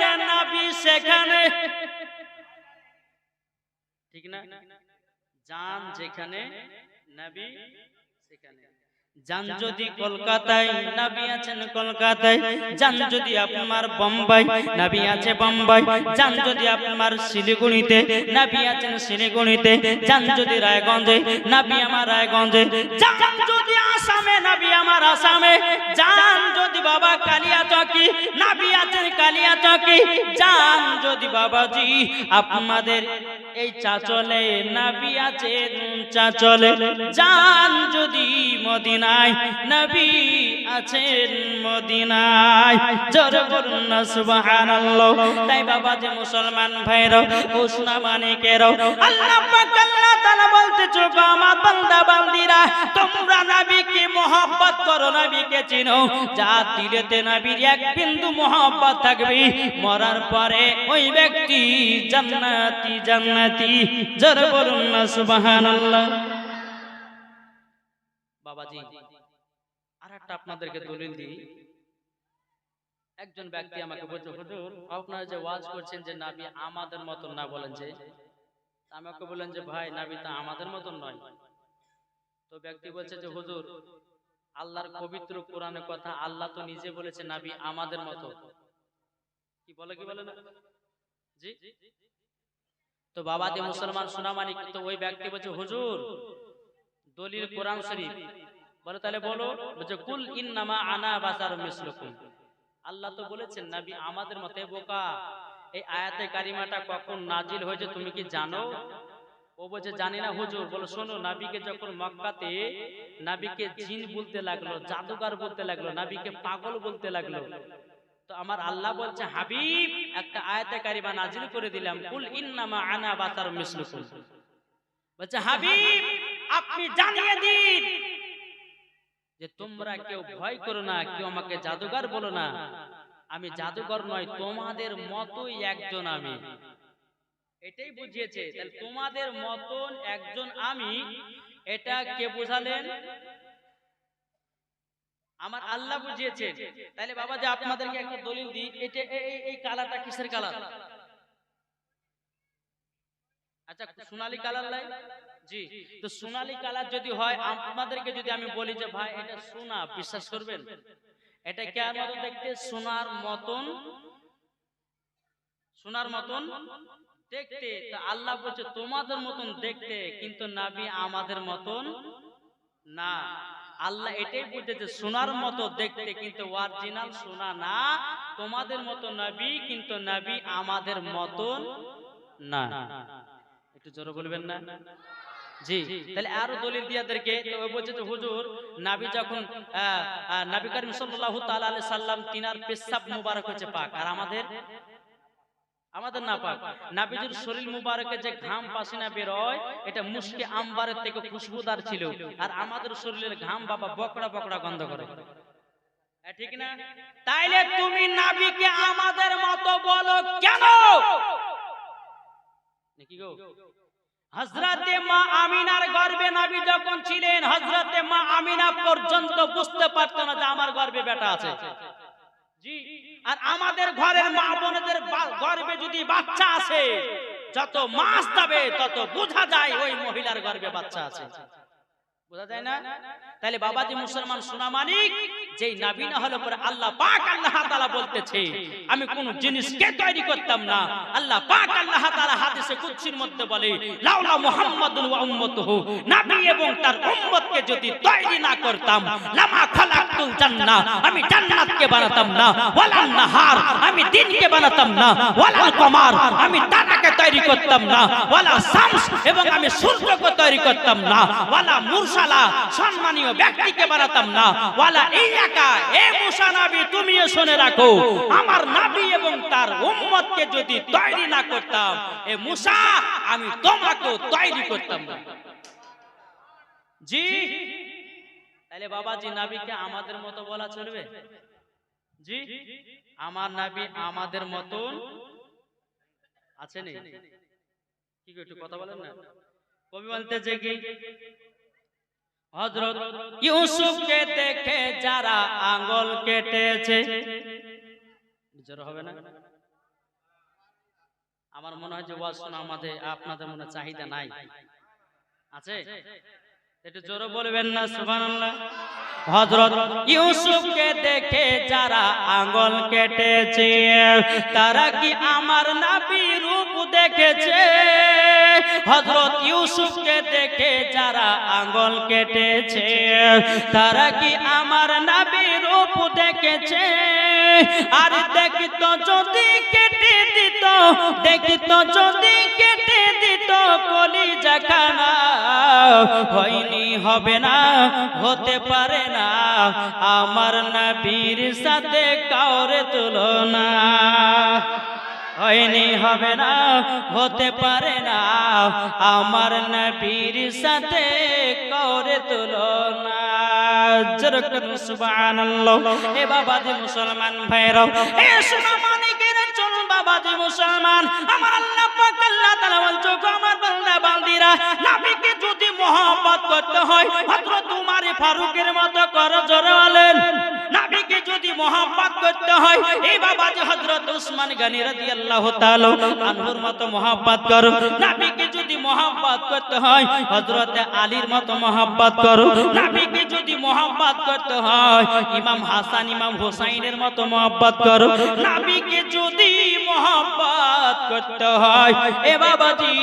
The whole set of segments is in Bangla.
যেখানে নাবি সেখানে। ঠিক না? জান যেখানে নাবি সেখানে। যান যদি কলকাতায় নবী আছেন কলকাতায় যান যদি আপনার বোম্বাই নবী আছে বোম্বাই যান যদি আপনার শিলিগুড়িতে নবী আছেন শিলিগুড়িতে যান যদি রায়গঞ্জে নবী আমার রায়গঞ্জে যান যদি আসামে নবী আমার আসামে যান যদি বাবা কালিয়া চকি নবী আছেন কালিয়া চকি যান যদি বাবাজি আপনাদের এই চাচলে নাবি আছেন চাচলে যান যদি মদিনায়, নবী আছেন মদিনায়। জোর করুন না সুবহানাল্লাহ। তাই বাবা যে মুসলমান ভাইরা উসনা মানিকেরও আল্লাহ পাক, আল্লাহ তাআলা বলতে চোখ আমার বান্দা বান্দিরা, তোমরা নবীকে মহব্বত করো, নবীকে চিনো। যা দিলেতে নবীর এক বিন্দু মহব্বত থাকবে, মরার পরে ওই ব্যক্তি জান্নাতি জান্নাতি। জোর বলুন না সুবহানাল্লাহ। বাবাজি। আর একটা আপনাদেরকে দলিল দিই। একজন ব্যক্তি আমাকে বলছে হুজুর আপনারা যে ওয়াজ করছেন যে নাবি আমাদের মতন না বলেন যে আমাকে বললেন যে ভাই নাবি তা আমাদের মতন নয়। তো ব্যক্তি বলছে যে হুজুর আল্লাহর পবিত্র কোরআনের কথা আল্লাহ তো নিজে বলেছে নাবি আমাদের মতো কি বলে কি বলে না? জি? তো বাবা যে মুসলমান সোনামানি তো ওই ব্যক্তি বলছে হুজুর দলিল কোরআন শরীফ। বলে তাহলে বলো বলছে কুল ইন্নামা আনা বাসার মিসলুকুম। আল্লাহ তো বলেছেন নবী আমাদের মতে বোকা। এই আয়াতে কারিমাটা কখন নাজিল হয়েছে তুমি কি জানো? ও বলছে জানি না হুজুর। বলো শোনো নাবিকে যখন মক্কাতে নাবিকে জিন বলতে লাগল জাদুগার বলতে লাগল নাবিকে পাগল বলতে লাগল। তো আমার আল্লাহ বলছে হাবিব একটা আয়াতে কারিমা নাজিল করে দিলাম। কুল ইন্নামা আনা বাসার মিসলুকুম। বলছে হাবিব আপনি জানিয়ে দিন যে তোমরা কেউ ভয় করো না, কেউ আমাকে জাদুঘর বলো না। আমি জাদুঘর নয়, তোমাদের মতোই একজন আমি। এটাই বুঝিয়েছে। তাহলে তোমাদের মতন একজন আমি, এটা কে বুঝালেন? আমার আল্লাহ বুঝিয়েছেন। তাহলে বাবা যে আপনাদেরকে একটা দলিল দিই, এটা এই কালারটা কিসের কালার? আচ্ছা সোনালী কালার লাই। জি তো সোনালী কালার যদি হয় আপনাদেরকে যদি আমি বলি যে ভাই এটা সোনা বিশ্বাস করবেন? এটা কেয়ার মতো দেখতে সোনার মতন সোনার মতন দেখতে। তা আল্লাহ বলছে তোমাদের মতন দেখতে কিন্তু নাবি আমাদের মতন না। আল্লাহ এটাই বুঝেছে সোনার মতো দেখতে কিন্তু অরিজিনাল সোনা না। তোমাদের মতো নবী কিন্তু নবী আমাদের মতন না। একটু জোরে বলবেন না? জি। তাহলে আরও দলিল দিয়াদেরকে বলছে যে, হুজুর, নাবি যখন নবী করিম সাল্লাল্লাহু তাআলা আলাইহি সাল্লাম তিনার পেশাব মুবারক হচ্ছে পাক, আর আমাদের আমাদের না পাক। নাবিজুর শরীর মুবারকে যে ঘাম পাসিনা বের হয় এটা মুশকি আম্বারের থেকে খুশবুদার ছিল, আর আমাদের শরীরের ঘাম বাবা বকড়া বকড়া গন্ধ করে। ঠিক না? তাইলে তুমি নাবিকে আমাদের মতো বলো কেন? নাকি গো? হজরতে মা আমিনার গর্বে নাবি যখন ছিলেন হজরতে মা আমিনা পর্যন্ত বুঝতে পারতো না যে আমার গর্বে বেটা আছে। আর আমাদের ঘরের মা বোনদের গর্বে যদি বাচ্চা আছে, যত মাস যাবে তত বোঝা যায় ওই মহিলার গর্বে বাচ্চা আছে। বোঝা যায় না? তাহলে বাবাজি মুসলমান সোনা মানিক যেই নাবি না হলো পরে আল্লাহ পাক আল্লাহ তাআলা বলতেছে আমি কোন জিনিসকে তৈরি করতাম না। আল্লাহ পাক আল্লাহ তাআলা হাদিসে কুদসির মধ্যে বলে লাউলা মুহাম্মাদুন ওয়া উম্মতুহু। নবী এবং তার উম্মতকে যদি তৈরি না করতাম লামা খালাকতুল জান্নাহ আমি জান্নাতকে বানাতাম না ওয়ালান নাহার আমি দিনকে বানাতাম না ওয়ালাল কমার আমি তারাকে তৈরি করতাম না। ওয়ালা শামস এবং আমি সূর্যকে তৈরি করতাম না। ওয়ালা মুরসালা সম্মানীয় ব্যক্তিকে বানাতাম না। ওয়ালা ইলাকা এ মুসা নবী, তুমিও শুনে রাখো, আমার নবী এবং তার উম্মতকে যদি তৈরি না করতাম, এ মুসা, আমি তোমাকে তৈরি করতাম না। জি তাহলে বাবাজি, নাবিকে আমাদের মতো বলা চলবে? জি, আমার নাবি আমাদের মতন আছে নেই কি একটু কথা বলেন না? কবি বলতেছে কি হযরত ইউসুফকে দেখে যারা আঙ্গল কেটেছে জোর হবে না? আমার মনে হয় যে ওয়াজ শোনা আমাদের আপনাদের মনে চাহিদা নাই। আছে। একটু জোরে বলবেন না, সুবহানাল্লাহ। হজরত ইউসুফকে দেখে যারা আঙ্গল কেটেছে, তারা কি আমার নাবি রূপ দেখেছে? হজরত ইউসুফকে দেখে যারা আঙ্গল কেটেছে, তারা কি আমার নবী রূপ দেখেছে। আর দেখিত যদি কেটে দিত, দেখিত যদি কেটে দিত কলি জাখানা হয়নি, হবে না, হতে পারে না। আমার না নবীর সাথে কাউরে তুলনা। হয়নি, হবে না, হতে পারে না। আমার না নবীর সাথে কাউরে তুলনা। যদি মোহাম্মত করতে হয় হযরত ফারুকের মতো যদি করতে হয়, এই বাবাজি হযরত উসমান আনহুর মতো মোহাম্মত করো। নবীকে যদি মোহাম্মত করতে হয়, হযরত আলীর মতো মোহাম্মত করো। যদি মোহাম্মত করতে হয়। ইমাম হাসান, ইমাম হোসাইনের মতো মোহাম্মত করো। নবীকে যদি মোহাম্মত করতে হয়, এ বাবাজি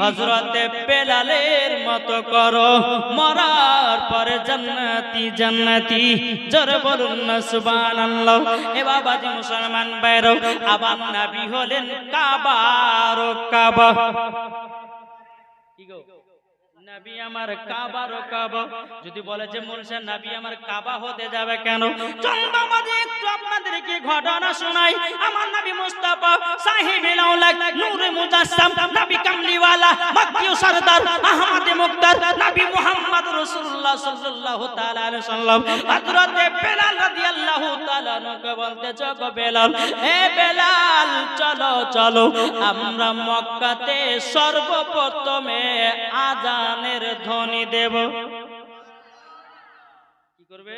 হযরত বেলালের মতো করো। মরার পরে জান্নাতি জান্নাতি, জোরে বলুন না সুবহানাল্লাহ। এ বাবাজি মুসলমান বাইরো আবার নবী হলেন কাবার কাবা। কি গো? নবী আমার কাবা যদি বলে যে নবী আমার কাবা হতে যাবে কেন? একটু আপনাদেরকে ঘটনা শোনাই। আমার মুস্তাফা নূরে মুজাসসাম কামলিওয়ালা মক্কিও সরদার, আহমদ মুক্তার মুহাম্মদ রাসূলুল্লাহ সাল্লাল্লাহু তাআলা আলাইহি সাল্লাম হযরত বেলাল রাদিয়াল্লাহু তাআলা নকে বলতে বেলাল বেলাল, চলো চলো। আমরা মক্কাতে সর্বপ্রথমে আজানের ধ্বনি দেব। কি করবে?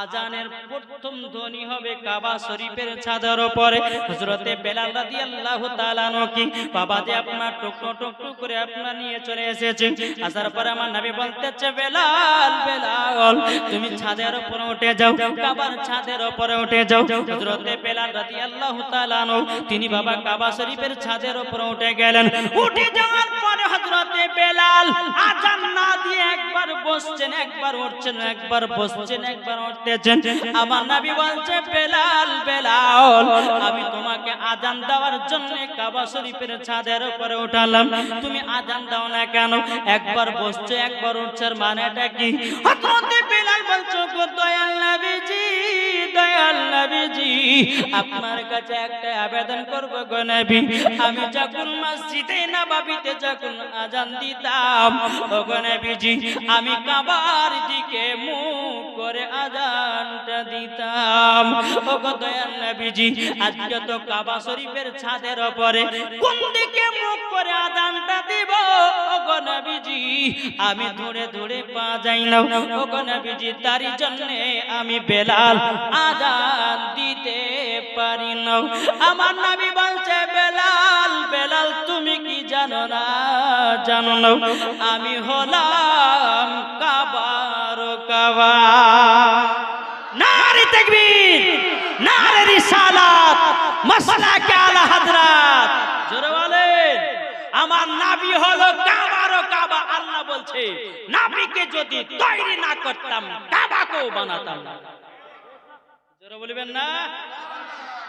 আজানের প্রথম ধ্বনি হবে কাবা শরীফের ছাদের উপরে। হযরতে বেলাল রাদিয়াল্লাহু তাআলা কি? বাবা যে আপনার টুকরো টুকরো করে আপনার নিয়ে চলে এসেছে। আসার পরে আমার নবী বলতেছে, বেলাল বেলাল, তুমি ছাদের উপরে উঠে যাও, কাবার ছাদের উপরে উঠে যাও। হযরতে বেলাল রাদিয়াল্লাহু তাআলা তিনি বাবা কাবা শরীফের ছাদের উপরে উঠে গেলেন। উঠে যাওয়ার পরে হযরতে বেলাল আজান না দিয়ে একবার বসছেন, একবার উঠছেন, একবার বসছেন, একবার উঠতেছেন। আমার নবী বলছে, বেলাল বেলাল, আমি তোমাকে আজান দেওয়ার জন্য কাবা শরীফের ছাদের উপরে উঠালাম। তুমি আজান দাও না কেন? একবার বসছে, একবার উঠছে মানেটা কি? হযরতে বেলাল বলছো গো দয়াল নবীজি দয়াল নবীজি, আপনার কাছে একটা আবেদন করব গো নবী। আমি যখন মসজিদে নববীতে যখন আজান দিতাম, ও গো নবীজি, আমি কাবার দিকে মুখ করে আজানটা দিতাম। ও গো দয়াল নবীজি, আজকে তো কাবা শরীফের ছাদের উপরে কোন দিকে মুখ করে আজানটা দিব? ও গো নবীজি, আমি দূরে দূরে পা যাই না ও গো নবীজি, তারই জন্য আমি বেলাল আজান দিতে পারি না আমার নবী বলছে, বেলাল বেলাল, তুমি কি জানো না? জানো না। আমি হলাম কাবা নারে তাকবীর, নারে রিসালাত, মাসলাকে আমার নাবি হলো কাবার কাবা, আল্লাহ বলছে, নাবিকে যদি তৈরি না করতাম, কাবাকেও বানাতাম। না জোরে বলবেন না?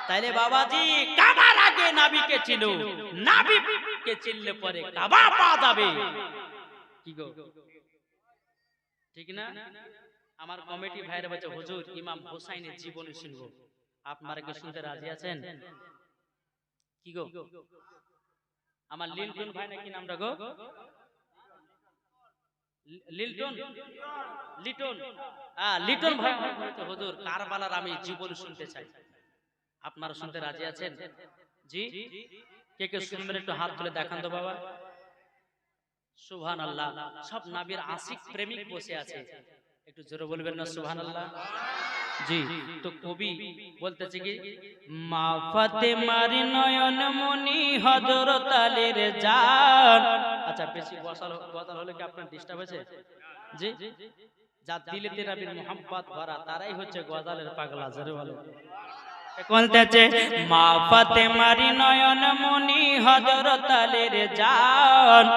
তাইলে বাবাজি, কাবার আগে নাবিকে ছিল নাবিকে চিনলে পরে কাবা পাওয়া যাবে। কি গো? ঠিক না? আমার কমিটি ভাইয়ের বলছে হুজুর ইমাম হোসাইনের জীবনী শুনব। আপনারা কি শুনতে রাজি আছেন? কি গো? আমার লিলটন ভাই নাকি নামটা গো? লিলটন? লিটন। হ্যাঁ লিটন ভাই হুজুর কারবালার আমি জীবন শুনতে চাই। আপনারা শুনতে রাজি আছেন? জি? কে কে শুনবেন একটু হাত তুলে দেখান তো বাবা। সুবহান আল্লাহ সব নাবির আশিক প্রেমিক বসে আছে। একটু জোরে বলবেন না সুবহান আল্লাহ জি তো কবি বলতেছে কি মা ফাতেমার নয়ন মনি হযরত আলীর জান। আচ্ছা বেশি গসাল গসাল হলে কি আপনার ডিস্টার্ব হয়েছে? জি। যার দিলে তেরাবির মোহাম্মত ভরা তারাই হচ্ছে গজালের পাগলা জোরে বলো বলতেছে, মা ফাতেমার নয়ন মনি হযরত আলীর জান।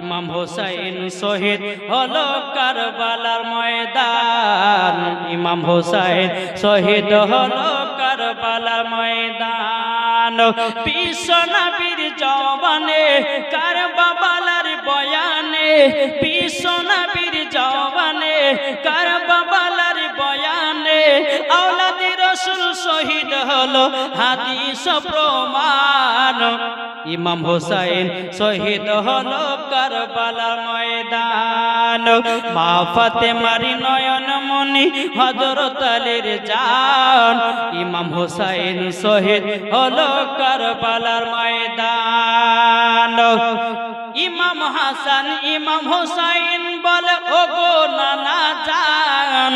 ইমাম হোসেন শহীদ হলো কারবালার ময়দান। ইমাম হোসেন শহীদ হলো কারবালার ময়দান। বিশ্ব নবীর জবানে কারবালার বয়ানে হলো হাদিস প্রমাণ। ইমাম হোসেন শহীদ হলো কারবালার ময়দান। মা ফাতেমারি নয়ন মনি হযরত আলীর জান। ইমাম হোসেন শহীদ হলো কারবালার ময়দান। ইমাম হাসান, ইমাম হোসাইন বলে ও গো নানা যান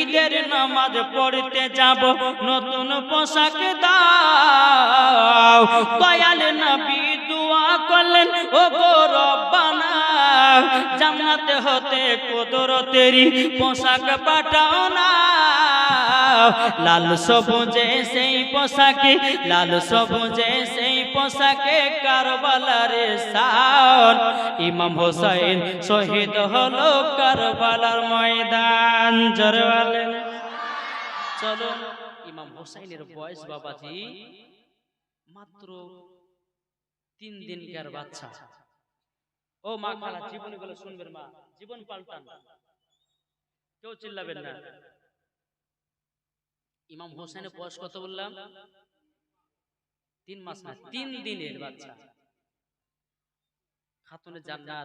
ঈদের নামাজ পড়তে যাব, নতুন পোশাক দাও। দয়াল নবী দোয়া করলেন ও গো রব্বানা, জান্নাতে হতে কুদরতেরি পোশাক পাঠাও না। লাল সবুজে সেই পোশাকে, লাল সবুজে সেই পোশাকে কারবালারে সান ইমাম হোসেন শহীদ হলো কারবালার ময়দান। জোরে বলেন। চলো, ইমাম হোসেনের বয়স বাবাজি মাত্র তিন দিনকার বাচ্চা। ও মা খালা জীবনগুলো শুনবেন মা। জীবন পাল্টান। কেউ চিল্লাবেন না। ইমাম হোসেনের বয়স কত বললাম? তিন মাস না তিন দিনের বাচ্চা। খাতুনে জান্নাত।